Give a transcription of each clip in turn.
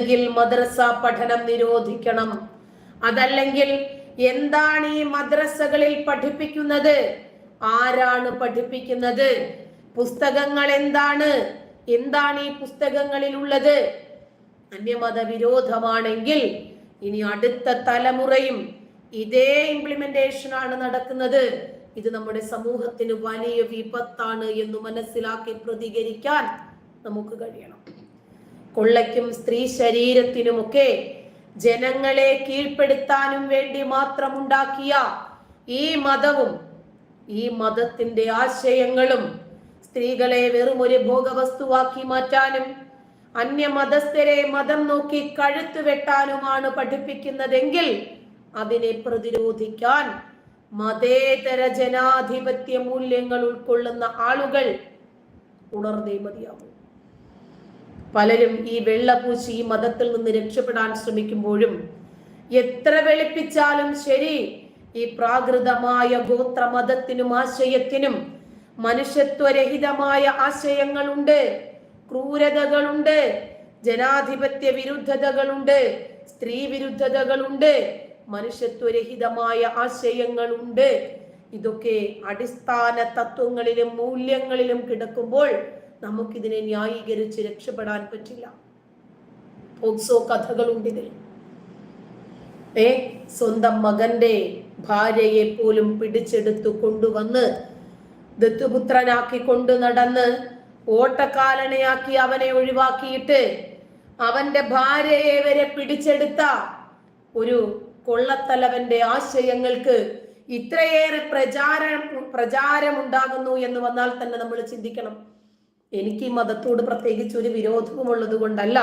അല്ലെങ്കിൽ മദ്രസ പഠനം നിരോധിക്കണം. അതല്ലെങ്കിൽ എന്താണ് ഈ മദ്രസകളിൽ പഠിപ്പിക്കുന്നത്? ആരാണ് പഠിപ്പിക്കുന്നത്? പുസ്തകങ്ങൾ എന്താണ്? എന്താണ് ഈ പുസ്തകങ്ങളിൽ ഉള്ളത്? അന്യമത വിരോധമാണെങ്കിൽ ഇനി അടുത്ത തലമുറയും ഇതേ ഇംപ്ലിമെന്റേഷൻ ആണ് നടക്കുന്നത്. ഇത് നമ്മുടെ സമൂഹത്തിന് വലിയ വിപത്താണ് എന്ന് മനസ്സിലാക്കി പ്രതികരിക്കാൻ നമുക്ക് കഴിയണം. കൊള്ളയ്ക്കും സ്ത്രീ ശരീരത്തിനുമൊക്കെ ജനങ്ങളെ കീഴ്പ്പെടുത്താനും വേണ്ടി മാത്രം ഉണ്ടാക്കിയ ഈ മതവും ഈ മതത്തിന്റെ ആശയങ്ങളും സ്ത്രീകളെ വെറും ഒരു ഭോഗവസ്തുവാക്കി മാറ്റാനും അന്യമതസ്ഥരെ മതം നോക്കി കഴുത്ത് വെട്ടാനുമാണ് പഠിപ്പിക്കുന്നതെങ്കിൽ അതിനെ പ്രതിരോധിക്കാൻ മതേതര ജനാധിപത്യ മൂല്യങ്ങൾ ഉൾക്കൊള്ളുന്ന ആളുകൾ ഉണർന്നേ മതിയാവും. പലരും ഈ വെള്ളപൂശി ഈ മതത്തിൽ നിന്ന് രക്ഷപ്പെടാൻ ശ്രമിക്കുമ്പോഴും എത്ര വെളുപ്പിച്ചാലും ശരി ഈ പ്രാകൃതമായ ഗോത്രമതത്തിനും ആശയത്തിനും മനുഷ്യത്വരഹിതമായ ആശയങ്ങളുണ്ട് ക്രൂരതകളുണ്ട് ജനാധിപത്യ വിരുദ്ധതകളുണ്ട് സ്ത്രീ വിരുദ്ധതകളുണ്ട് മനുഷ്യത്വരഹിതമായ ആശയങ്ങളുണ്ട്. ഇതൊക്കെ അടിസ്ഥാന തത്വങ്ങളിലും മൂല്യങ്ങളിലും കിടക്കുമ്പോൾ നമുക്കിതിനെ ന്യായീകരിച്ച് രക്ഷപ്പെടാൻ പറ്റില്ല. പോക്സോ കഥകളുണ്ട് ഇതിൽ ഏ സ്വന്തം മകന്റെ ഭാര്യയെ പോലും പിടിച്ചെടുത്തു കൊണ്ടുവന്ന് ദത്തുപുത്രനാക്കി കൊണ്ടു നടന്ന് ഓട്ടക്കാലണയാക്കി അവനെ ഒഴിവാക്കിയിട്ട് അവന്റെ ഭാര്യയെ വരെ പിടിച്ചെടുത്ത ഒരു കൊള്ളത്തലവന്റെ ആശയങ്ങൾക്ക് ഇത്രയേറെ പ്രചാരം പ്രചാരമുണ്ടാകുന്നു എന്ന് വന്നാൽ തന്നെ നമ്മൾ ചിന്തിക്കണം. എനിക്ക് ഈ മതത്തോട് പ്രത്യേകിച്ച് ഒരു വിരോധവുമുള്ളത് കൊണ്ടല്ല.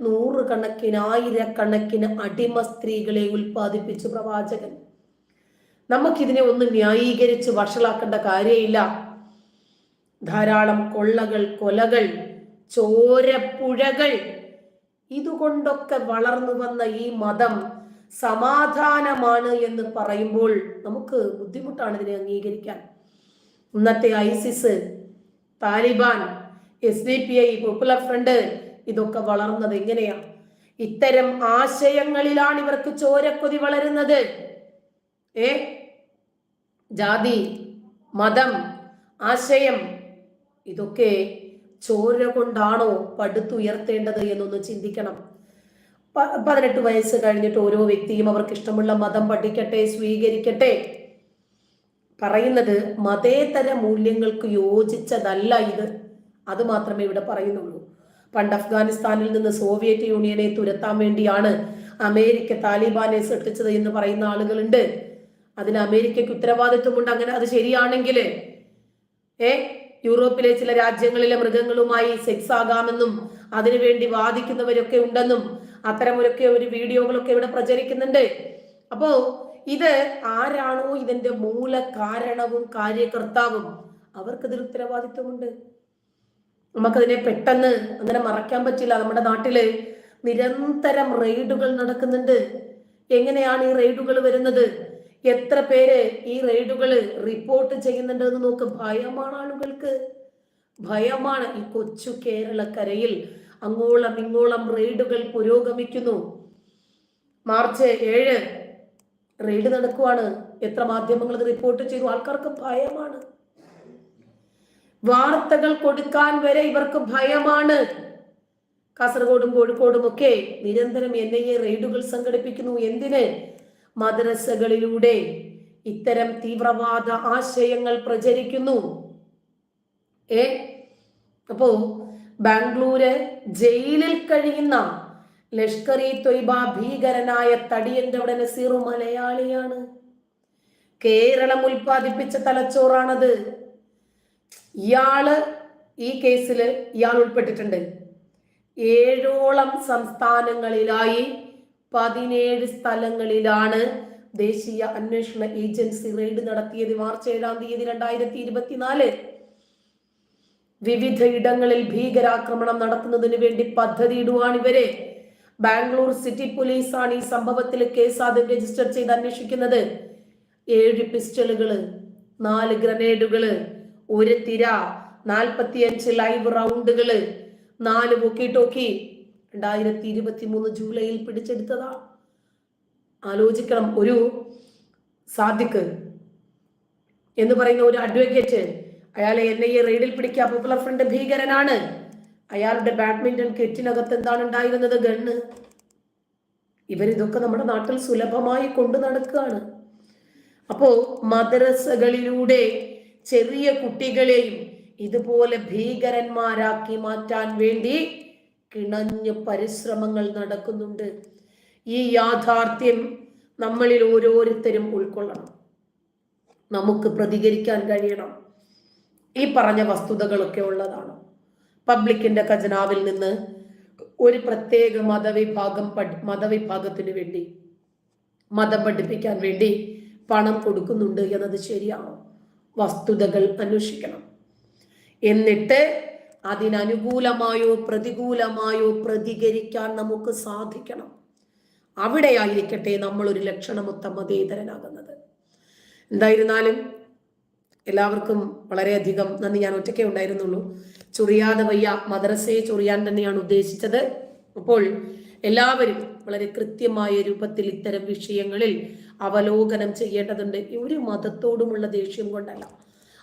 നൂറുകണക്കിന് ആയിരക്കണക്കിന് അടിമ സ്ത്രീകളെ ഉൽപ്പാദിപ്പിച്ചു പ്രവാചകൻ. നമുക്കിതിനെ ഒന്ന് ന്യായീകരിച്ച് വഷളാക്കേണ്ട കാര്യമില്ല. ധാരാളം കൊള്ളകൾ കൊലകൾ ചോരപ്പുഴകൾ ഇതുകൊണ്ടൊക്കെ വളർന്നു വന്ന ഈ മതം സമാധാനമാണ് എന്ന് പറയുമ്പോൾ നമുക്ക് ബുദ്ധിമുട്ടാണ് ഇതിനെ അംഗീകരിക്കാൻ. ഇന്നത്തെ ISIS Taliban S D P I Popular Front ഇതൊക്കെ വളർന്നത് എങ്ങനെയാ? ഇത്തരം ആശയങ്ങളിലാണ് ഇവർക്ക് ചോരക്കൊതി വളരുന്നത്. ഏ? ജാതി മതം ആശയം ഇതൊക്കെ ചോര കൊണ്ടാണോ പടുത്തുയർത്തേണ്ടത് എന്നൊന്ന് ചിന്തിക്കണം. പതിനെട്ട് വയസ്സ് കഴിഞ്ഞിട്ട് ഓരോ വ്യക്തിയും അവർക്ക് ഇഷ്ടമുള്ള മതം പഠിക്കട്ടെ സ്വീകരിക്കട്ടെ. പറയുന്നത് മതേതര മൂല്യങ്ങൾക്ക് യോജിച്ചതല്ല ഇത്. അത് മാത്രമേ ഇവിടെ പറയുന്നുള്ളൂ. പണ്ട് അഫ്ഗാനിസ്ഥാനിൽ നിന്ന് സോവിയറ്റ് യൂണിയനെ തുരത്താൻ വേണ്ടിയാണ് അമേരിക്ക താലിബാനെ സൃഷ്ടിച്ചത് എന്ന് പറയുന്ന ആളുകളുണ്ട്. അതിന് അമേരിക്കയ്ക്ക് ഉത്തരവാദിത്വമുണ്ട്. അങ്ങനെ അത് ശരിയാണെങ്കിൽ ഏ യൂറോപ്പിലെ ചില രാജ്യങ്ങളിലെ മൃഗങ്ങളുമായി സെക്സ് ആകാമെന്നും അതിനുവേണ്ടി വാദിക്കുന്നവരൊക്കെ ഉണ്ടെന്നും അത്തരമൊരൊക്കെ ഒരു വീഡിയോകളൊക്കെ ഇവിടെ പ്രചരിക്കുന്നുണ്ട്. അപ്പോ ഇത് ആരാണോ ഇതിന്റെ മൂല കാരണവും കാര്യകർത്താവും. അവർക്കതിൽ ഉത്തരവാദിത്വമുണ്ട്. നമുക്കതിനെ പെട്ടെന്ന് അങ്ങനെ മറക്കാൻ പറ്റില്ല. നമ്മുടെ നാട്ടിൽ നിരന്തരം റെയ്ഡുകൾ നടക്കുന്നുണ്ട്. എങ്ങനെയാണ് ഈ റെയ്ഡുകൾ വരുന്നത്? എത്ര പേര് ഈ റെയ്ഡുകൾ റിപ്പോർട്ട് ചെയ്യുന്നുണ്ട് എന്ന് നോക്ക്. ഭയമാണ് ആളുകൾക്ക്. ഭയമാണ് ഈ കൊച്ചു കേരളക്കരയിൽ അങ്ങോളം ഇങ്ങോളം റെയ്ഡുകൾ പുരോഗമിക്കുന്നു. മാർച്ച് ഏഴ് റെയ്ഡ് നടക്കുവാണ്. എത്ര മാധ്യമങ്ങൾ റിപ്പോർട്ട് ചെയ്തു. ആൾക്കാർക്ക് ഭയമാണ്. വാർത്തകൾ കൊടുക്കാൻ വരെ ഇവർക്ക് ഭയമാണ്. കാസർഗോഡും കോഴിക്കോടും ഒക്കെ നിരന്തരം എൻ ഐ എ റെയ്ഡുകൾ സംഘടിപ്പിക്കുന്നു. എന്തിന്? മദ്രസകളിലൂടെ ഇത്തരം തീവ്രവാദ ആശയങ്ങൾ പ്രചരിക്കുന്നു. ഏ? അപ്പോ ബാംഗ്ലൂര് ജയിലിൽ കഴിയുന്ന ലഷ്കർ ഇ തൊയ്ബ ഭീകരനായ തടിയന്റെ അവിടെ നസീറു മലയാളിയാണ്. കേരളം ഉൽപ്പാദിപ്പിച്ച തലച്ചോറാണത്. ഇയാൾ ഈ കേസിൽ ഇയാൾ ഉൾപ്പെട്ടിട്ടുണ്ട്. ഏഴോളം സംസ്ഥാനങ്ങളിലായി പതിനേഴ് സ്ഥലങ്ങളിലാണ് ദേശീയ അന്വേഷണ ഏജൻസി റെയ്ഡ് നടത്തിയത് മാർച്ച് ഏഴാം തീയതി രണ്ടായിരത്തി ഇരുപത്തിനാല് വിവിധ ഇടങ്ങളിൽ ഭീകരാക്രമണം നടത്തുന്നതിന് വേണ്ടി പദ്ധതിയിടുവാണ് ഇവർ. ബാംഗ്ലൂർ സിറ്റി പോലീസാണ് ഈ സംഭവത്തിൽ കേസ് ആദ്യം രജിസ്റ്റർ ചെയ്ത് അന്വേഷിക്കുന്നത്. ഏഴ് പിസ്റ്റലുകൾ നാല് ഗ്രനേഡുകൾ ഒരു തിര നാൽപ്പത്തിയഞ്ച് ലൈവ് റൗണ്ടുകൾ നാല് വോക്കി ടോക്കി രണ്ടായിരത്തി ഇരുപത്തി മൂന്ന് ജൂലൈയിൽ പിടിച്ചെടുത്തതാ ആലോചിക്കണം ഒരു സാദിഖ് എന്ന് പറയുന്ന ഒരു അഡ്വക്കേറ്റ് അയാളെ എൻ ഐ എ റെയ്ഡിൽ പിടിക്കുക പോപ്പുലർ ഫ്രണ്ട് ഭീകരനാണ്. അയാളുടെ ബാഡ്മിന്റൺ കെറ്റിനകത്ത് എന്താണ് ഉണ്ടായിരുന്നത് ഗണ്ണ്? ഇവരിതൊക്കെ നമ്മുടെ നാട്ടിൽ സുലഭമായി കൊണ്ടു നടക്കുകയാണ്. അപ്പോ മദ്രസകളിലൂടെ ചെറിയ കുട്ടികളെയും ഇതുപോലെ ഭീകരന്മാരാക്കി മാറ്റാൻ വേണ്ടി കിണഞ്ഞ് പരിശ്രമങ്ങൾ നടക്കുന്നുണ്ട്. ഈ യാഥാർത്ഥ്യം നമ്മളിൽ ഓരോരുത്തരും ഉൾക്കൊള്ളണം. നമുക്ക് പ്രതികരിക്കാൻ കഴിയണം. ഈ പറഞ്ഞ വസ്തുതകളൊക്കെ ഉള്ളതാണ്. പബ്ലിക്കിന്റെ ഖജനാവിൽ നിന്ന് ഒരു പ്രത്യേക മതവിഭാഗം മതവിഭാഗത്തിന് വേണ്ടി മതം പഠിപ്പിക്കാൻ വേണ്ടി പണം കൊടുക്കുന്നുണ്ട് എന്നത് ശരിയാണോ? വസ്തുതകൾ അന്വേഷിക്കണം. എന്നിട്ട് അതിനനുകൂലമായോ പ്രതികൂലമായോ പ്രതികരിക്കാൻ നമുക്ക് സാധിക്കണം. അവിടെയായിരിക്കട്ടെ നമ്മൾ ഒരു ലക്ഷണമൊത്ത മതേതരനാകുന്നത്. എന്തായിരുന്നാലും എല്ലാവർക്കും വളരെയധികം നന്ദി. ഞാൻ ഒറ്റയ്ക്കേ ഉണ്ടായിരുന്നുള്ളൂ. ചൊറിയാതെ വയ്യ. മദ്രസയെ ചൊറിയാൻ തന്നെയാണ് ഉദ്ദേശിച്ചത്. അപ്പോൾ എല്ലാവരും വളരെ കൃത്യമായ രൂപത്തിൽ ഇത്തരം വിഷയങ്ങളിൽ അവലോകനം ചെയ്യേണ്ടതുണ്ട്. ഒരു മതത്തോടുമുള്ള ദേഷ്യം കൊണ്ടല്ല.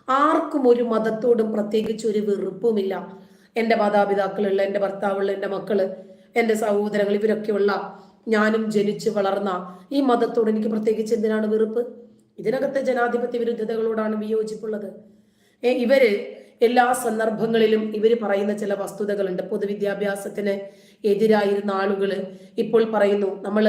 ആർക്കും ഒരു മതത്തോടും പ്രത്യേകിച്ച് ഒരു വെറുപ്പുമില്ല. എന്റെ മാതാപിതാക്കളുള്ള എന്റെ ഭർത്താവുള്ള എന്റെ മക്കൾ എന്റെ സഹോദരങ്ങൾ ഇവരൊക്കെയുള്ള ഞാനും ജനിച്ച് വളർന്ന ഈ മതത്തോട് എനിക്ക് പ്രത്യേകിച്ച് എന്തിനാണ് വെറുപ്പ്? ഇതിനകത്തെ ജനാധിപത്യ വിരുദ്ധതകളോടാണ് വിയോജിപ്പുള്ളത്. ഇവർ എല്ലാ സന്ദർഭങ്ങളിലും ഇവർ പറയുന്ന ചില വസ്തുതകളുണ്ട്. പൊതുവിദ്യാഭ്യാസത്തിന് എതിരായിരുന്ന ആളുകൾ ഇപ്പോൾ പറയുന്നു നമ്മൾ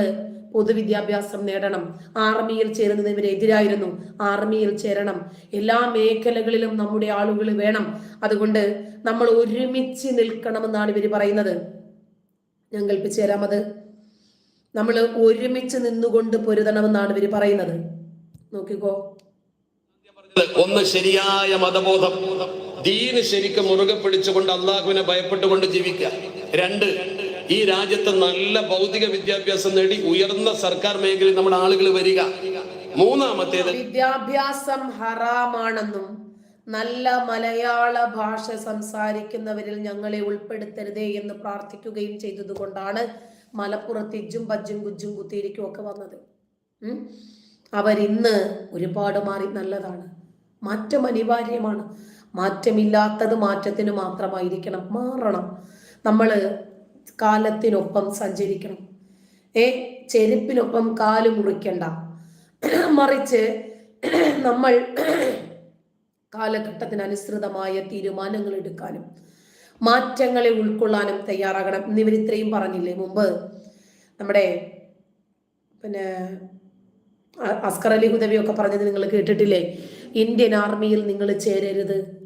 പൊതുവിദ്യാഭ്യാസം നേടണം. ആർമിയിൽ ചേരുന്നതിന് ഇവരെതിരായിരുന്നു ആർമിയിൽ ചേരണം. എല്ലാ മേഖലകളിലും നമ്മുടെ ആളുകൾ വേണം. അതുകൊണ്ട് നമ്മൾ ഒരുമിച്ച് നിൽക്കണമെന്നാണ് ഇവർ പറയുന്നത്. ഞാൻ കൽപ്പിച്ചു അത്. നമ്മൾ ഒരുമിച്ച് നിന്നുകൊണ്ട് പൊരുതണമെന്നാണ് ഇവർ പറയുന്നത്. നോക്കിക്കോ. ഒന്ന് ശരിയായ മതബോധം. ദീന് ശരിക്കും മുറുകെ പിടിച്ചുകൊണ്ട് അള്ളാഹുവിനെ ഭയപ്പെട്ടുകൊണ്ട് ജീവിക്കുക. രണ്ട് ഈ രാജ്യത്ത് നല്ല ഭൗതിക വിദ്യാഭ്യാസം നേടി ഉയർന്ന സർക്കാർ മേഖലയിൽ നമ്മുടെ ആളുകൾ വരിക. മൂന്നാമത്തേത് വിദ്യാഭ്യാസം ഹറാമാണെന്നും നല്ല മലയാള ഭാഷ സംസാരിക്കുന്നവരിൽ ഞങ്ങളെ ഉൾപ്പെടുത്തരുതേ എന്ന് പ്രാർത്ഥിക്കുകയും ചെയ്തതുകൊണ്ടാണ് മലപ്പുറത്ത് ഇജ്ജും ബജ്ജും കുജ്ജും കുത്തിയിരിക്കും ഒക്കെ വന്നത്. അവരിന്ന് ഒരുപാട് മാറി നല്ലതാണ്. മാറ്റം അനിവാര്യമാണ്. മാറ്റമില്ലാത്തത് മാറ്റത്തിന് മാത്രമായിരിക്കണം. മാറണം. നമ്മൾ കാലത്തിനൊപ്പം സഞ്ചരിക്കണം. ഏ ചെരുപ്പിനൊപ്പം കാൽ മുറിക്കണ്ട. മറിച്ച് നമ്മൾ കാലഘട്ടത്തിനനുസൃതമായ തീരുമാനങ്ങൾ എടുക്കാനും മാറ്റങ്ങളെ ഉൾക്കൊള്ളാനും തയ്യാറാകണം. എന്നിവർ ഇത്രയും പറഞ്ഞില്ലേ? മുമ്പ് നമ്മുടെ പിന്നെ അസ്കർ അലി ഹുദവിയൊക്കെ പറഞ്ഞത് നിങ്ങൾ കേട്ടിട്ടില്ലേ? ഇന്ത്യൻ ആർമിയിൽ നിങ്ങൾ ചേരരുത്.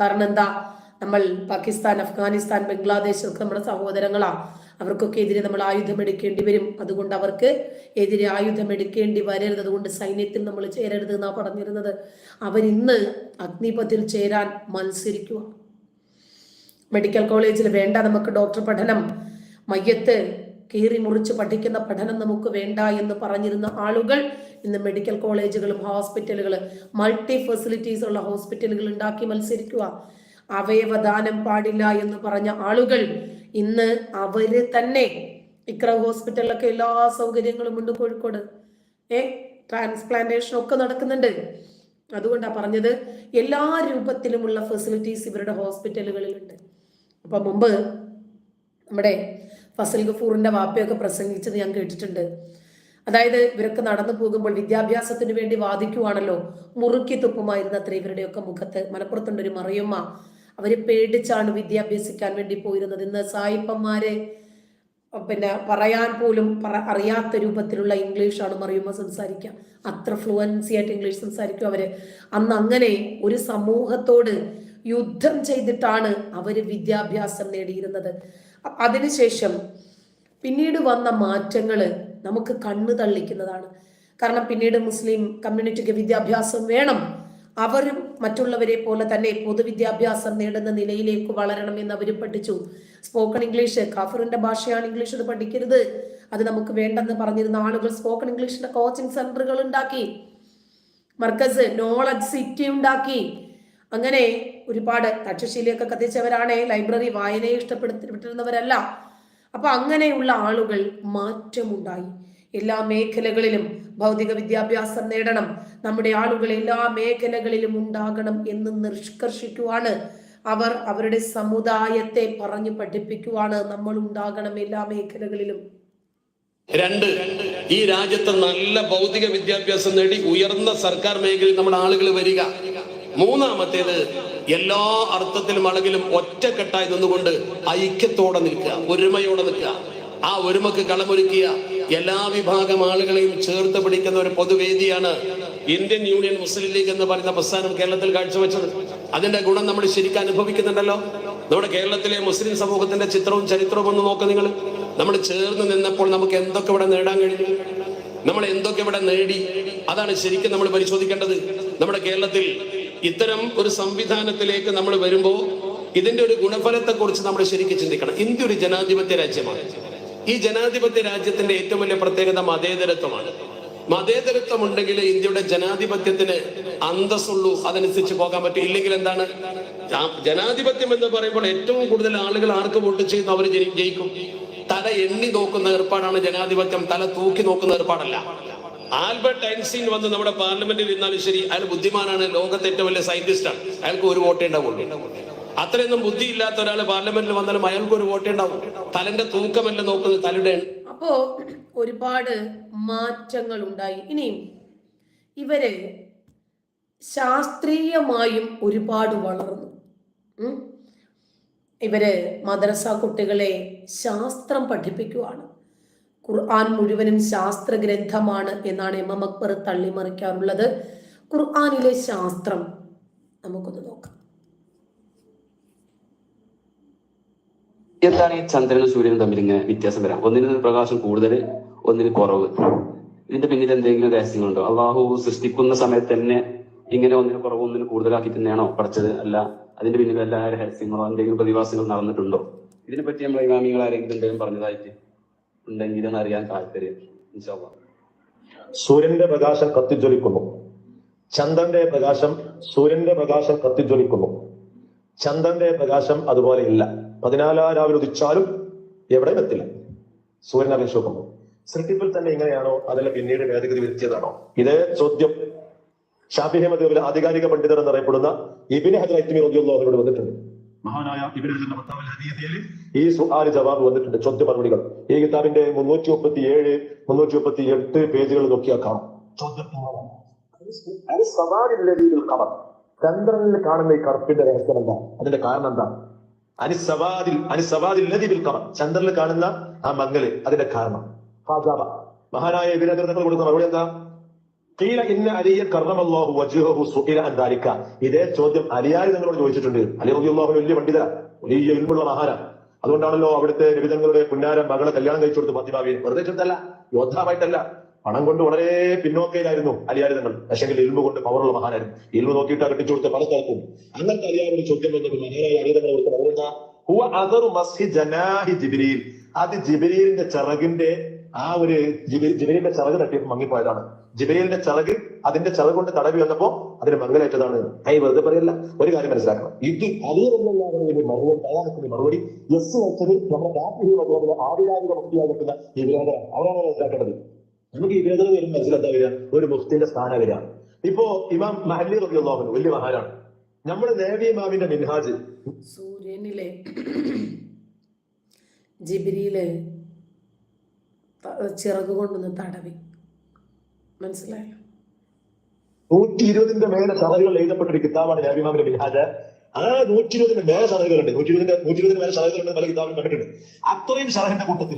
കാരണം എന്താ? നമ്മൾ പാകിസ്ഥാൻ അഫ്ഗാനിസ്ഥാൻ ബംഗ്ലാദേശ് ഒക്കെ നമ്മുടെ സഹോദരങ്ങളാ. അവർക്കൊക്കെ എതിരെ നമ്മൾ ആയുധം എടുക്കേണ്ടി വരും. അതുകൊണ്ട് അവർക്ക് എതിരെ ആയുധം എടുക്കേണ്ടി വരരുത്. അതുകൊണ്ട് സൈന്യത്തിൽ നമ്മൾ ചേരരുത് എന്നാ പറഞ്ഞിരുന്നത്. അവരിന്ന് അഗ്നിപഥിൽ ചേരാൻ മത്സരിക്കുക. മെഡിക്കൽ കോളേജിൽ വേണ്ട നമുക്ക് ഡോക്ടർ പഠനം. മയ്യത്ത് കീറി മുറിച്ച് പഠിക്കുന്ന പഠനം നമുക്ക് വേണ്ട എന്ന് പറഞ്ഞിരുന്ന ആളുകൾ ഇന്ന് മെഡിക്കൽ കോളേജുകളും ഹോസ്പിറ്റലുകൾ മൾട്ടി ഫെസിലിറ്റീസ് ഉള്ള ഹോസ്പിറ്റലുകൾ ഉണ്ടാക്കി മത്സരിക്കുക അവയവദാനം പാടില്ല എന്ന് പറഞ്ഞ ആളുകൾ ഇന്ന് അവർ തന്നെ ഇക്ര ഹോസ്പിറ്റലിലൊക്കെ എല്ലാ സൗകര്യങ്ങളും ഉണ്ട് കോഴിക്കോട്. ഏ? ട്രാൻസ്പ്ലാന്റേഷൻ ഒക്കെ നടക്കുന്നുണ്ട്. അതുകൊണ്ടാണ് പറഞ്ഞത് എല്ലാ രൂപത്തിലുമുള്ള ഫെസിലിറ്റീസ് ഇവരുടെ ഹോസ്പിറ്റലുകളിലുണ്ട് അപ്പൊ മുമ്പ് നമ്മുടെ ഫസൽ ഗഫൂറിന്റെ വാപ്പയൊക്കെ പ്രസംഗിച്ചത് ഞാൻ കേട്ടിട്ടുണ്ട്. അതായത് ഇവരൊക്കെ നടന്നു പോകുമ്പോൾ വിദ്യാഭ്യാസത്തിന് വേണ്ടി വാദിക്കുവാണല്ലോ. മുറുക്കി തുപ്പുമായിരുന്ന അത്ര ഇവരുടെയൊക്കെ മുഖത്ത്. മലപ്പുറത്തുണ്ട് ഒരു മറിയമ്മ. അവർ പേടിച്ചാണ് വിദ്യാഭ്യാസിക്കാൻ വേണ്ടി പോയിരുന്നത്. ഇന്ന് സായിപ്പന്മാരെ പിന്നെ പറയാൻ പോലും പറ അറിയാത്ത രൂപത്തിലുള്ള ഇംഗ്ലീഷാണ് മറിയമ്മ സംസാരിക്കുക അത്ര ഫ്ലുവൻസി ആയിട്ട് ഇംഗ്ലീഷ് സംസാരിക്കും അവർ. അന്ന് അങ്ങനെ ഒരു സമൂഹത്തോട് യുദ്ധം ചെയ്തിട്ടാണ് അവർ വിദ്യാഭ്യാസം നേടിയിരുന്നത്. അതിനുശേഷം പിന്നീട് വന്ന മാറ്റങ്ങൾ നമുക്ക് കണ്ണ് തള്ളിക്കുന്നതാണ്. കാരണം പിന്നീട് മുസ്ലിം കമ്മ്യൂണിറ്റിക്ക് വിദ്യാഭ്യാസം വേണം. അവരും മറ്റുള്ളവരെ പോലെ തന്നെ പൊതുവിദ്യാഭ്യാസം നേടുന്ന നിലയിലേക്ക് വളരണം എന്ന് അവരും പഠിച്ചു. സ്പോക്കൺ ഇംഗ്ലീഷ് കാഫറിന്റെ ഭാഷയാണ് ഇംഗ്ലീഷ് അത് പഠിക്കരുത്. അത് നമുക്ക് വേണ്ടെന്ന് പറഞ്ഞിരുന്ന ആളുകൾ സ്പോക്കൺ ഇംഗ്ലീഷിന്റെ കോച്ചിങ് സെന്ററുകൾ ഉണ്ടാക്കി. മർക്കസ് നോളജ് സിറ്റി ഉണ്ടാക്കി. അങ്ങനെ ഒരുപാട് തക്ഷശീലയൊക്കെ കത്തിച്ചവരാണ്. ലൈബ്രറി വായനയെ ഇഷ്ടപ്പെടുത്തിരുന്നവരല്ല അപ്പൊ അങ്ങനെയുള്ള ആളുകൾ മാറ്റമുണ്ടായി. എല്ലാ മേഖലകളിലും ഭൗതിക വിദ്യാഭ്യാസം നേടണം. നമ്മുടെ ആളുകൾ എല്ലാ മേഖലകളിലും ഉണ്ടാകണം എന്ന് നിഷ്കർഷിക്കുവാണ്. അവർ അവരുടെ സമുദായത്തെ പറഞ്ഞു പഠിപ്പിക്കുവാണ് നമ്മൾ ഉണ്ടാകണം എല്ലാ മേഖലകളിലും. രണ്ട് ഈ രാജ്യത്ത് നല്ല ഭൗതിക വിദ്യാഭ്യാസം നേടി ഉയർന്ന സർക്കാർ മേഖലയിൽ നമ്മുടെ ആളുകൾ വരിക. മൂന്നാമത്തേത് എല്ലാ അർത്ഥത്തിലും അളകിലും ഒറ്റക്കെട്ടായി നിന്നുകൊണ്ട് ഐക്യത്തോടെ നിൽക്കുക ഒരുമയോടെ നിൽക്കുക. ആ ഒരുമക്ക് കളമൊരുക്കിയ എല്ലാ വിഭാഗം ആളുകളെയും ചേർത്ത് പിടിക്കുന്ന ഒരു പൊതുവേദിയാണ് ഇന്ത്യൻ യൂണിയൻ മുസ്ലിം ലീഗ് എന്ന് പറയുന്ന പ്രസ്ഥാനം കേരളത്തിൽ കാഴ്ചവെച്ചത്. അതിന്റെ ഗുണം നമ്മൾ ശരിക്കും അനുഭവിക്കുന്നുണ്ടല്ലോ. നമ്മുടെ കേരളത്തിലെ മുസ്ലിം സമൂഹത്തിന്റെ ചിത്രവും ചരിത്രവും ഒന്ന് നോക്ക് നിങ്ങൾ. നമ്മൾ ചേർന്ന് നിന്നപ്പോൾ നമുക്ക് എന്തൊക്കെ ഇവിടെ നേടാൻ കഴിഞ്ഞു? നമ്മൾ എന്തൊക്കെ ഇവിടെ നേടി? അതാണ് ശരിക്കും നമ്മൾ പരിശോധിക്കേണ്ടത്. നമ്മുടെ കേരളത്തിൽ ഇത്തരം ഒരു സംവിധാനത്തിലേക്ക് നമ്മൾ വരുമ്പോൾ ഇതിന്റെ ഒരു ഗുണഫലത്തെ കുറിച്ച് നമ്മൾ ശരിക്കും ചിന്തിക്കണം. ഇന്ത്യ ഒരു ജനാധിപത്യ രാജ്യമാണ്. ഈ ജനാധിപത്യ രാജ്യത്തിന്റെ ഏറ്റവും വലിയ പ്രത്യേകത മതേതരത്വമാണ്. മതേതരത്വം ഉണ്ടെങ്കിൽ ഇന്ത്യയുടെ ജനാധിപത്യത്തിന് അന്തസ്സുള്ളൂ അതനുസരിച്ച് പോകാൻ പറ്റും. ഇല്ലെങ്കിൽ എന്താണ്? ജനാധിപത്യം എന്ന് പറയുമ്പോൾ ഏറ്റവും കൂടുതൽ ആളുകൾ ആർക്ക് വോട്ട് ചെയ്യുന്നു അവർ ജയിക്കും. തല എണ്ണി നോക്കുന്ന ഏർപ്പാടാണ് ജനാധിപത്യം. തല തൂക്കി നോക്കുന്ന ഏർപ്പാടല്ല. ആൽബർട്ട് ഐൻസ്റ്റീൻ വന്ന് നമ്മുടെ പാർലമെന്റിൽ ഇരുന്നാലും ശരി അയാൾ ബുദ്ധിമാനാണ് ലോകത്തെ ഏറ്റവും വലിയ സയന്റിസ്റ്റാണ്. അയാൾക്ക് ഒരു വോട്ടേ ഉണ്ടാവുള്ളൂ. അത്രയൊന്നും ബുദ്ധി ഇല്ലാത്ത ഒരാൾ പാർലമെന്റിൽ വന്നാലും അയാൾക്ക് ഒരു വോട്ടേ ഉണ്ടാവും തലന്റെ തൂക്കമല്ല നോക്കുന്നത്? തലയുടെ അപ്പോ ഒരുപാട് മാറ്റങ്ങൾ ഉണ്ടായി. ഇനിയും ഇവർ ശാസ്ത്രീയമായും ഒരുപാട് വളർന്നു. ഇവർ മദ്രസ കുട്ടികളെ ശാസ്ത്രം പഠിപ്പിക്കുവാണ്. ഖുർആൻ മുഴുവനും ശാസ്ത്ര ഗ്രന്ഥമാണ് എന്നാണ് എം എം അക്ബർ തള്ളിമറിക്കാറുള്ളത്. ഖുർആാനിലെ ശാസ്ത്രം നമുക്കൊന്ന് നോക്കാം. എന്താണ് ഈ ചന്ദ്രനും സൂര്യനും തമ്മിൽ ഇങ്ങനെ വ്യത്യാസം വരാം? ഒന്നിന് പ്രകാശം കൂടുതൽ ഒന്നിന് കുറവ്. ഇതിന്റെ പിന്നിൽ എന്തെങ്കിലും രഹസ്യങ്ങളുണ്ടോ? അള്ളാഹു സൃഷ്ടിക്കുന്ന സമയത്ത് തന്നെ ഇങ്ങനെ ഒന്നിന് കുറവ് ഒന്നിന് കൂടുതലാക്കി തന്നെയാണോ പഠിച്ചത് അല്ല അതിന്റെ പിന്നിൽ എല്ലാ രഹസ്യങ്ങളോ എന്തെങ്കിലും പ്രതിഭാസങ്ങൾ നടന്നിട്ടുണ്ടോ? ഇതിനെപ്പറ്റി നമ്മൾ ഇമാമികൾ ആരെങ്കിലും എന്തെങ്കിലും പറഞ്ഞതായിട്ട് ഉണ്ടെങ്കിൽ എന്ന് അറിയാൻ താല്പര്യം. സൂര്യന്റെ പ്രകാശം കത്തിജ്വലിക്കുന്നു. ചന്ദ്രന്റെ പ്രകാശം സൂര്യന്റെ പ്രകാശം കത്തിജ്വലിക്കുന്നു. ചന്ദ്രന്റെ പ്രകാശം അതുപോലെ ഇല്ല. പതിനാലാം രാവിലെ ഉദിച്ചാലും എവിടെയും എത്തില്ല. സൂര്യൻ അറിയിച്ചു സൃഷ്ടിപ്പിൽ തന്നെ ഇങ്ങനെയാണോ? അതല്ല പിന്നീട് ഭേദഗതി വരുത്തിയതാണോ? ഇതേ ചോദ്യം ഷാഫി മതബിലെ ആധികാരിക പണ്ഡിതർ എന്നറിയപ്പെടുന്ന ഇബിൻ ഹജർ റളിയല്ലാഹുവിനോട് വന്നിട്ടുണ്ട്. മഹാനായ ഹജർ മത്താവുൽ ഹദീസിൽ ഈ സുആൽ ജവാബ് വന്നിട്ടുണ്ട്. ചോദ്യ മറുപടികൾ ഈ കിതാബിന്റെ മുന്നൂറ്റി മുപ്പത്തി ഏഴ് മുന്നൂറ്റി മുപ്പത്തി എട്ട് പേജുകൾ നോക്കിയാൽ കാണാം ചന്ദ്രനിൽ കാണുന്ന ഈ കറുപ്പിന്റെ രഹസ്യം എന്താ? അതിന്റെ കാരണം എന്താ? അനുസവാദിൽ അനുസവാദിൽ ലതിബിൽ ഖമർ. ചന്ദ്രനിൽ കാണുന്ന ആ മങ്ങൽ അതിന്റെ കാരണം. മഹാനായ വിനഗ്രന്ഥങ്ങൾ കൊടുക്കുന്ന മറുപടി എന്താ? ഇന്ന സുഖില ഇതേ ചോദ്യം അലിയാരി നിങ്ങളോട് ചോദിച്ചിട്ടുണ്ട്. അലി അള്ളാഹു വലിയ പണ്ഡിതരാ വലിയ ഇൽമുള്ള മഹാന അതുകൊണ്ടാണല്ലോ അവിടുത്തെ രവിതങ്ങളുടെ പുന്നാര മകളെ കല്യാണം കഴിച്ചു കൊടുത്തു ഫാത്തിമാവിയെ വെറുതെ ചെറുതല്ല യോദ്ധാവായിട്ടല്ല. പണം കൊണ്ട് വളരെ പിന്നോക്കയിലായിരുന്നു അലിയാരി തങ്ങൾ. പക്ഷെങ്കിൽ ഇൽമു കൊണ്ട് പവറുള്ള മഹാനായിരുന്നു. ഇൽമു നോക്കിയിട്ട് കെട്ടിച്ചു കൊടുത്ത് പല സ്ഥലത്തും. അങ്ങനത്തെ അലിയാരുടെ ചോദ്യം വന്നപ്പോൾ മഹാനായ അലിതങ്ങൾ ജനാഹി ജിബ്രീൽ. അത് ജിബ്രീലിന്റെ ചിറകിന്റെ ആ ഒരു ജിബലിന്റെ ചിറക് തട്ടി മങ്ങിപ്പോയതാണ്. ജിബ്രീലിന്റെ ചിറക് അതിന്റെ ചിറക് കൊണ്ട് തടവി വന്നപ്പോ അതിന് മംഗലേറ്റതാണ് ഐ വെറുതെ പറയല്ല ഒരു കാര്യം മനസ്സിലാക്കണം. ഇത് അറിയുന്നതിന് മറുപടി അയാൾക്ക് മറുപടി എസ് വെച്ചത് നമ്മുടെ രാത്രി അതുപോലെ ആധികാരിക മുക്തിയായി നിൽക്കുന്ന ഈ വേദന അവരാണ് മനസ്സിലാക്കേണ്ടത് നമുക്ക് ഈ വേദന വരും മനസ്സിലെന്താ വരിക? ഒരു മുഫ്തിന്റെ സ്ഥാനം വരിക. ഇപ്പോ ഇമാം മഹല്ലി റബിയുള്ള വലിയ മഹാനാണ്. നമ്മുടെ നേവി ഇമാമിന്റെ മിൻഹാജ്. സൂര്യനിലെ ജിബിരിയിൽ ചിറക് കൊണ്ടൊന്ന് തടവി. മനസ്സിലായോ? നൂറ്റി ഇരുപതിന്റെ മേലെ സറഹുകൾ എഴുതപ്പെട്ട ഒരു കിതാബാണ് ജാബിമാമിന്റെ ബിഹാജ് ആ നൂറ്റി ഇരുപതിന്റെ മേലെ സറഹുകളുണ്ട് നൂറ്റി ഇരുപതിന്റെ നൂറ്റി ഇരുപതിന് മേലെ സറഹുകളുണ്ട് പല കിതാബിലും കണ്ടിട്ടുണ്ട്. അത്രയും സറഹിന്റെ കൂട്ടത്തിൽ.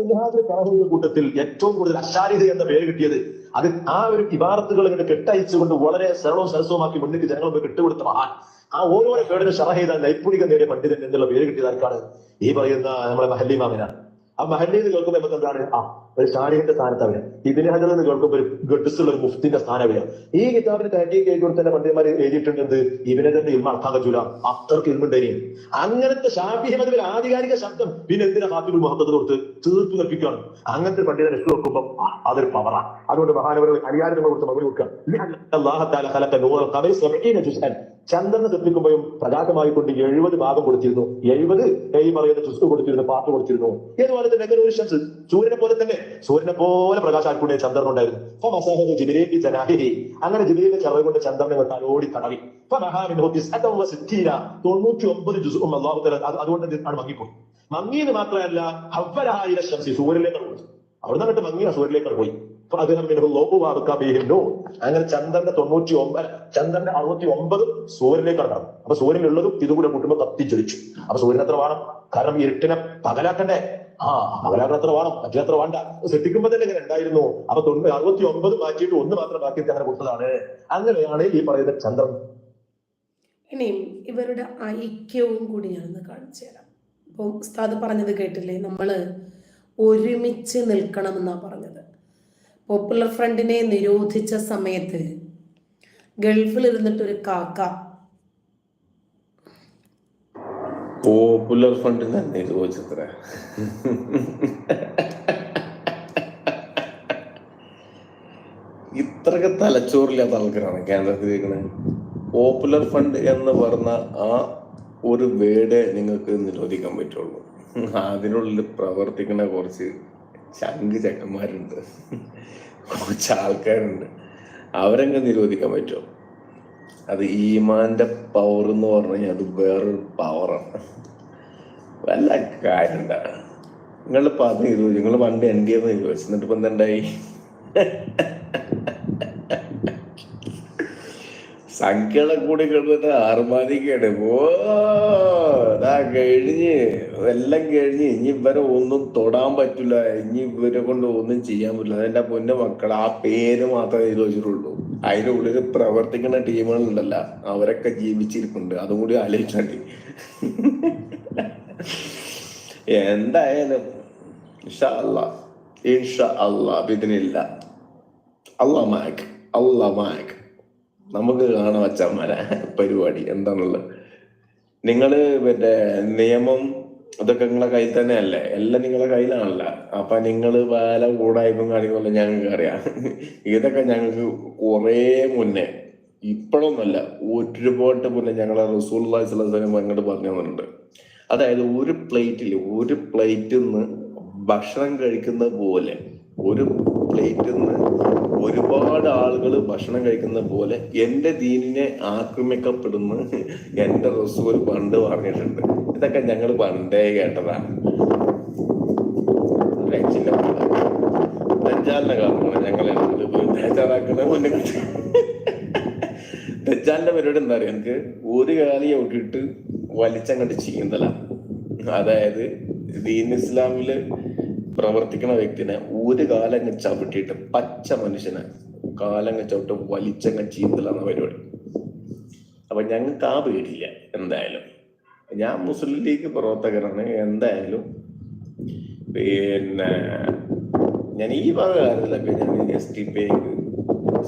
മിൻഹാജ് സറഹുകളുടെ കൂട്ടത്തിൽ ഏറ്റവും കൂടുതൽ അശാരിത എന്ന പേര് കിട്ടിയത് അത് ആ ഒരു ഇബാറത്തുകൾ ഇങ്ങനെ കെട്ടയച്ചുകൊണ്ട് വളരെ സരളവും സരസവുമാക്കി മുന്നിട്ട് ജനങ്ങൾ പോയി കെട്ടുകൊടുത്ത മഹാൻ. ആ ഓരോരോ പേരിന് ഷറഹ ചെയ്ത നൈപുണികം നേടിയ പണ്ഡിതൻ എന്നുള്ള പേര് കിട്ടിയത് ആർക്കാണ്? ഈ പറയുന്ന നമ്മുടെ മഹല്ലിമാമിനാണ്. ആ മഹല്ലി എന്ന് കേൾക്കുമ്പോൾ നമുക്ക് എന്താണ് ആ ഒരു ഷാരിഹിന്റെ സ്ഥാനത്ത് വരിക ഇതിന് ഹജർ എന്ന് കേൾക്കുമ്പോൾ ഗഡ്സുള്ള ഒരു മുഫ്തിന്റെ സ്ഥാനം വരിക ഈ കിതാബിന് തേറ്റി കേക്ക് കൊടുത്തന്നെ പണ്ഡിതന്മാർ എഴുതിയിട്ടുണ്ട് എന്ത്? ഇവനെ തന്നെ ഇമ്മ കഴിയൂല അത്രയ്ക്ക് ഇൽമുണ്ടേനി അങ്ങനത്തെ ഷാഫി ഒരു ആധികാരിക ശബ്ദം. പിന്നെ എന്തിനാ ഹാഫിബുൽ മുഹമ്മദ് കൊടുത്ത് തീർപ്പ് കൽപ്പിക്കുകയാണ് അങ്ങനത്തെ പണ്ഡിതൻ രക്ഷ നോക്കുമ്പോൾ അതൊരു പവറാണ് അതുകൊണ്ട് മഹാനവർ അലിയാരിനെ കൊടുത്ത് മകൾ കൊടുക്കുക ചന്ദ്രനെ തെറ്റിക്കുമ്പോഴും പ്രകാശമായി കൊണ്ട് എഴുപത് ഭാഗം കൊടുത്തിരുന്നു. എഴുപത് ഈ പറയുന്ന ചുസ്തു കൊടുത്തിരുന്നു പാട്ട് കൊടുത്തിരുന്നു. ഏതുപോലെ തന്നെ നെഗറോഷൻസ് സൂര്യനെ പോലെ തന്നെ. സൂര്യനെ പോലെ പ്രകാശാക്കൂടെ ചന്ദ്രൻ ഉണ്ടായിരുന്നു. അപ്പൊ ജിബിലേക്ക് ജനാഹിരി അങ്ങനെ ജിബിലിന്റെ ചെറവ് കൊണ്ട് ചന്ദ്രനെ തലോടി തടവി. അപ്പൊ തൊണ്ണൂറ്റി ഒമ്പത് ജുസും അതുകൊണ്ട് ആണ് മങ്ങിപ്പോയി. മങ്ങിയത് മാത്രമല്ല ഹവ്വരായിര ശംസി സൂര്യനിലേക്കാണ് പോയി. അവിടെ നിന്നിട്ട് മങ്ങിയ സൂര്യനിലേക്കാണ് പോയി. അദ്ദേഹം ലോകുവാറുക്കാബിഹിന്നോ അങ്ങനെ ചന്ദ്രന്റെ തൊണ്ണൂറ്റി ഒമ്പത് ചന്ദ്രന്റെ അറുപത്തി ഒമ്പത് സൂര്യനിലേക്കാണ് കടന്നു. അപ്പൊ സൂര്യനുള്ളതും ഇതുകൂടെ കൂട്ടുമ്പോൾ കത്തിച്ചൊലിച്ചു അപ്പൊ സൂര്യൻ എത്ര വേണം? കാരണം ഇരുട്ടിനെ പകലാക്കണ്ടേ? ആ എത്ര വേണം? മറ്റേ അത്ര വേണ്ട സൃഷ്ടിക്കുമ്പോ തന്നെ ഇങ്ങനെ ഉണ്ടായിരുന്നു. അപ്പൊ തൊണ്ണൂറ്റി അറുപത്തി ഒമ്പത് മാറ്റിയിട്ട് ഒന്ന് മാത്രം ബാക്കി അങ്ങനെ കൊടുത്തതാണ്. അങ്ങനെയാണ് ഈ പറയുന്ന ചന്ദ്രൻ. ഇനിയും ഇവരുടെ ഐക്യവും കൂടി ഞാനൊന്ന് കാണിച്ചു തരാം. അപ്പോൾ ഉസ്താദ് പറഞ്ഞത് കേട്ടില്ലേ? നമ്മൾ ഒരുമിച്ച് നിൽക്കണം എന്നാ പറഞ്ഞത് പോപ്പുലർ ഫ്രണ്ടിനെ നിരോധിച്ച സമയത്ത് ഗൾഫിൽ ഇരുന്നിട്ടൊരു കാക്ക പോപ്പുലർ ഫണ്ട് തന്നെ ചോദിച്ചത്ര ഇത്രയൊക്കെ തലച്ചോറില്ലാത്ത ആൾക്കാരാണ് കേന്ദ്രത്തിൽ ഇരിക്കുന്നത് പോപ്പുലർ ഫണ്ട് എന്ന് പറഞ്ഞ ആ ഒരു വേർഡ് നിങ്ങൾക്ക് നിരോധിക്കാൻ പറ്റുള്ളൂ. അതിനുള്ളിൽ പ്രവർത്തിക്കുന്ന കുറച്ച് ചങ്ക് ചെക്കന്മാരുണ്ട്. കുറച്ച് ആൾക്കാരുണ്ട്. അവരങ്ങ് നിരോധിക്കാൻ പറ്റുമോ അത് ഈമാന്റെ പവർ എന്ന് പറഞ്ഞു കഴിഞ്ഞാൽ അത് വേറൊരു പവറാണ് വല്ല കാര്യണ്ട. നിങ്ങൾ പറഞ്ഞു ചെയ്തു. നിങ്ങൾ പണ്ട് എന്റെ ചോദിച്ചു എന്നിട്ട് ഇപ്പൊ എന്തായി സംഖ്യകളെ കൂടി കിടന്നിട്ട് ആർമാദിക്കാണ്. ഓ കഴിഞ്ഞ്. എല്ലാം കഴിഞ്ഞ്. ഇനി ഇവരെ ഒന്നും തൊടാൻ പറ്റില്ല ഇനി ഇവരെ കൊണ്ട് ഒന്നും ചെയ്യാൻ പറ്റില്ല അതെന്റെ പൊന്നെ മക്കൾ ആ പേര് മാത്രമേ ഇത് അതിന്റെ ഉള്ളിൽ പ്രവർത്തിക്കുന്ന ടീമുകളുണ്ടല്ല. അവരൊക്കെ ജീവിച്ചിരിപ്പുണ്ട്. അതും കൂടി ആലോചിച്ചാണ്ട്. എന്തായാലും ഇൻഷാ ഇൻഷാ ഇതിനില്ല അല്ലാ മാക് മാക് നമുക്ക് കാണാൻ വച്ചാൽ പരിപാടി. എന്താണുള്ളത്? നിങ്ങൾ മറ്റേ നിയമം ഇതൊക്കെ നിങ്ങളെ കയ്യിൽ തന്നെ അല്ലേ എല്ലാം നിങ്ങളെ കയ്യിലാണല്ലോ. അപ്പൊ നിങ്ങൾ വേല കൂടായ്മ കാര്യങ്ങളെല്ലാം ഞങ്ങൾക്ക് അറിയാം. ഇതൊക്കെ ഞങ്ങൾക്ക് കുറേ മുന്നേ ഇപ്പോഴൊന്നുമല്ല ഒരുപാട് മുന്നേ ഞങ്ങളെ റസൂൽ സ്വലം അങ്ങോട്ട് പറഞ്ഞു തന്നിട്ടുണ്ട്. അതായത് ഒരു പ്ലേറ്റിൽ ഒരു പ്ലേറ്റിൽ നിന്ന് ഭക്ഷണം കഴിക്കുന്ന പോലെ ഒരു പ്ലേറ്റിൽ നിന്ന് ഒരുപാട് ആളുകൾ ഭക്ഷണം കഴിക്കുന്ന പോലെ എന്റെ ദീനിനെ ആക്രമിക്കപ്പെടുന്ന എന്റെ റസൂൽ പണ്ട് പറഞ്ഞിട്ടുണ്ട്. ഇതൊക്കെ ഞങ്ങൾ പണ്ടേ കേട്ടതാണ്. രക്ഷില്ല ദജ്ജാലിനെ കാണണം ഞങ്ങളെ ബേജാറാക്കുന്ന മുന്നേ ദജ്ജാലിന്റെ പരിപാടി എന്താ പറയുക എനിക്ക് ഒരു കാലി ഒട്ടിട്ട് വലിച്ചങ്ങോട്ട് ചീന്തല. അതായത് ദീൻ ഇസ്ലാമിൽ പ്രവർത്തിക്കുന്ന വ്യക്തിനെ ഒരു കാലങ്ങ് ചവിട്ടിയിട്ട് പച്ച മനുഷ്യനെ കാലങ്ങ് ചവിട്ട് വലിച്ചങ്ങ് ചീന്തലാണ് പരിപാടി. അപ്പൊ ഞങ്ങൾക്ക് ആ പേടിയില്ല എന്തായാലും. ഞാൻ മുസ്ലിം ലീഗ് പ്രവർത്തകരാണ് എന്തായാലും പിന്നെ ഞാൻ ഈ വക ഞാൻ എസ് ടി പിക്ക്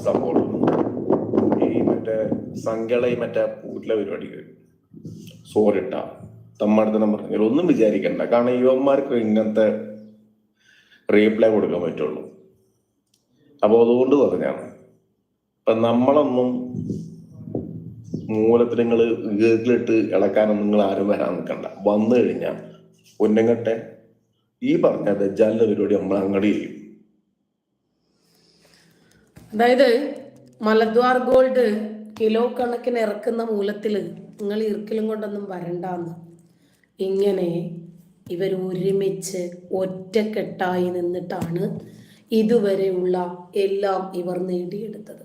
സപ്പോർട്ട് ഈ മറ്റേ സംഘളയും മറ്റേ പൂട്ടിലെ പരിപാടിക്ക് സോറിട്ട. തമ്മടുത്തനം പറഞ്ഞാൽ ഒന്നും വിചാരിക്കണ്ട. കാരണം യുവന്മാർക്ക് ഇങ്ങനത്തെ റീപ്ലൈ കൊടുക്കാൻ പറ്റുള്ളൂ. അപ്പോൾ അതുകൊണ്ട് പറഞ്ഞാണ് ഇപ്പൊ നമ്മളൊന്നും മൂലത്തിൽ നിങ്ങൾ ഗീറിലിട്ട് ഇളക്കാനൊന്നും നിങ്ങൾ ആരും വരാൻ നിൽക്കണ്ട. വന്നു കഴിഞ്ഞാൽ പൊന്നങ്ങട്ടെ ഈ പറഞ്ഞ ദജാലിന്റെ പരിപാടി നമ്മൾ അങ്ങോട്ട് ചെയ്യും. അതായത് മലദ്വാർ ഗോൾഡ് കിലോ കണക്കിന് ഇറക്കുന്ന മൂലത്തിൽ നിങ്ങൾ ഇറക്കിലും കൊണ്ടൊന്നും വരണ്ടാന്ന്. ഇങ്ങനെ ഇവർ ഒരുമിച്ച് ഒറ്റക്കെട്ടായി നിന്നിട്ടാണ് ഇതുവരെയുള്ള എല്ലാം ഇവർ നേടിയെടുത്തത്.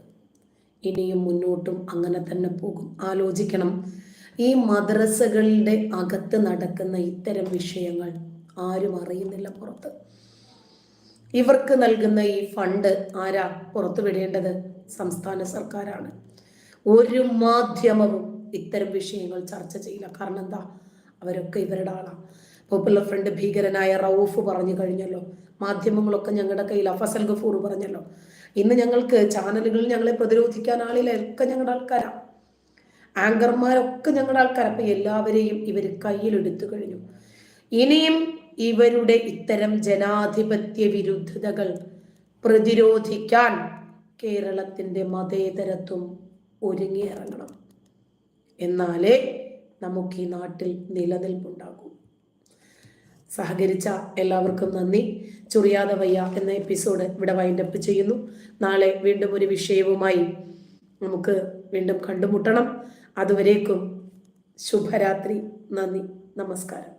ഇനിയും മുന്നോട്ടും അങ്ങനെ തന്നെ പോകും. ആലോചിക്കണം. ഈ മദ്രസകളുടെ അകത്ത് നടക്കുന്ന ഇത്തരം വിഷയങ്ങൾ ആരും അറിയുന്നില്ല പുറത്ത്. ഇവർക്ക് നൽകുന്ന ഈ ഫണ്ട് ആരാ പുറത്തു വിടേണ്ടത്? സംസ്ഥാന സർക്കാരാണ്. ഒരു മാധ്യമവും ഇത്തരം വിഷയങ്ങൾ ചർച്ച ചെയ്യില്ല. കാരണം എന്താ? അവരൊക്കെ ഇവരുടെ ആളാണ് പോപ്പുലർ ഫ്രണ്ട് ഭീകരനായ റൌഫ് പറഞ്ഞു കഴിഞ്ഞല്ലോ. മാധ്യമങ്ങളൊക്കെ ഞങ്ങളുടെ കയ്യിൽ ഫസൽ ഗഫൂർ പറഞ്ഞല്ലോ. ഇന്ന് ഞങ്ങൾക്ക് ചാനലുകളിൽ ഞങ്ങളെ പ്രതിരോധിക്കാൻ ആളില്ല ഒക്കെ ഞങ്ങളുടെ ആൾക്കാരാണ് ആങ്കർമാരൊക്കെ ഞങ്ങളുടെ ആൾക്കാർ അപ്പൊ എല്ലാവരെയും ഇവർ കയ്യിലെടുത്തു കഴിഞ്ഞു. ഇനിയും ഇവരുടെ ഇത്തരം ജനാധിപത്യ വിരുദ്ധതകൾ പ്രതിരോധിക്കാൻ കേരളത്തിന്റെ മതേതരത്വം ഒരുങ്ങിയിറങ്ങണം. എന്നാലേ നമുക്ക് ഈ നാട്ടിൽ നിലനിൽപ്പുണ്ടാകൂ. സഹകരിച്ച എല്ലാവർക്കും നന്ദി. ചുറിയാതെ വയ്യ എന്ന എപ്പിസോഡ് ഇവിടെ വൈൻഡപ്പ് ചെയ്യുന്നു. നാളെ വീണ്ടും ഒരു വിഷയവുമായി നമുക്ക് വീണ്ടും കണ്ടുമുട്ടണം. അതുവരേക്കും ശുഭരാത്രി. നന്ദി. നമസ്കാരം.